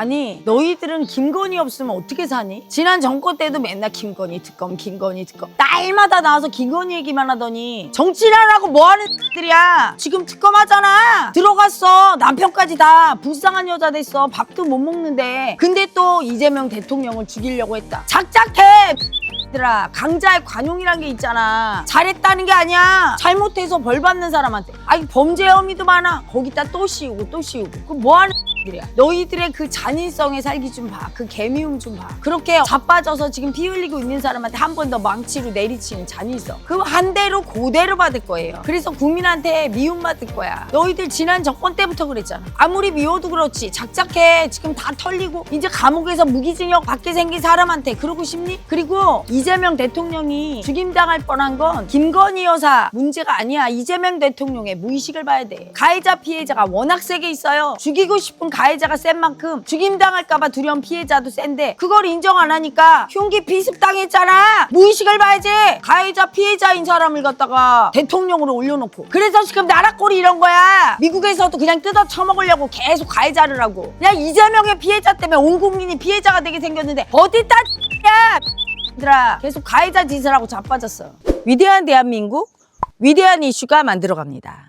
아니 너희들은 김건희 없으면 어떻게 사니? 지난 정권 때도 맨날 김건희 특검 김건희 특검. 날마다 나와서 김건희 얘기만 하더니 정치를 하라고 뭐하는 들이야? 지금 특검하잖아. 들어갔어. 남편까지 다 불쌍한 여자 됐어. 밥도 못 먹는데. 근데 또 이재명 대통령을 죽이려고 했다. 작작해 얘들아. 강자의 관용이란 게 있잖아. 잘했다는 게 아니야. 잘못해서 벌 받는 사람한테. 아니 범죄 혐의도 많아. 거기다 또 씌우고 또 씌우고. 그 뭐하는 들이야 너희들의 그 잔인성에 살기 좀 봐 그 개미움 좀 봐. 그렇게 자빠져서 지금 피 흘리고 있는 사람한테 한 번 더 망치로 내리치는 잔인성. 그 한 대로 고대로 받을 거예요. 그래서 국민한테 미움 받을 거야. 너희들 지난 정권 때부터 그랬잖아. 아무리 미워도 그렇지. 작작해. 지금 다 털리고 이제 감옥에서 무기징역 받게 생긴 사람한테 그러고 싶니? 그리고 이재명 대통령이 죽임당할 뻔한 건 김건희 여사 문제가 아니야. 이재명 대통령의 무의식을 봐야 돼. 가해자 피해자가 워낙 세게 있어요. 죽이고 싶은 가해자가 센 만큼 죽임당할까봐 두려운 피해자도 센데 그걸 인정 안 하니까 흉기 비습당했잖아. 무의식을 봐야지. 가해자 피해자인 사람을 갖다가 대통령으로 올려놓고. 그래서 지금 나라 꼴이 이런 거야. 미국에서도 그냥 뜯어 처먹으려고 계속 가해자를 하고. 그냥 이재명의 피해자 때문에 온 국민이 피해자가 되게 생겼는데 어디다 야 얘들아. 계속 가해자 짓을 하고 자빠졌어. 위대한 대한민국 위대한 이슈가 만들어갑니다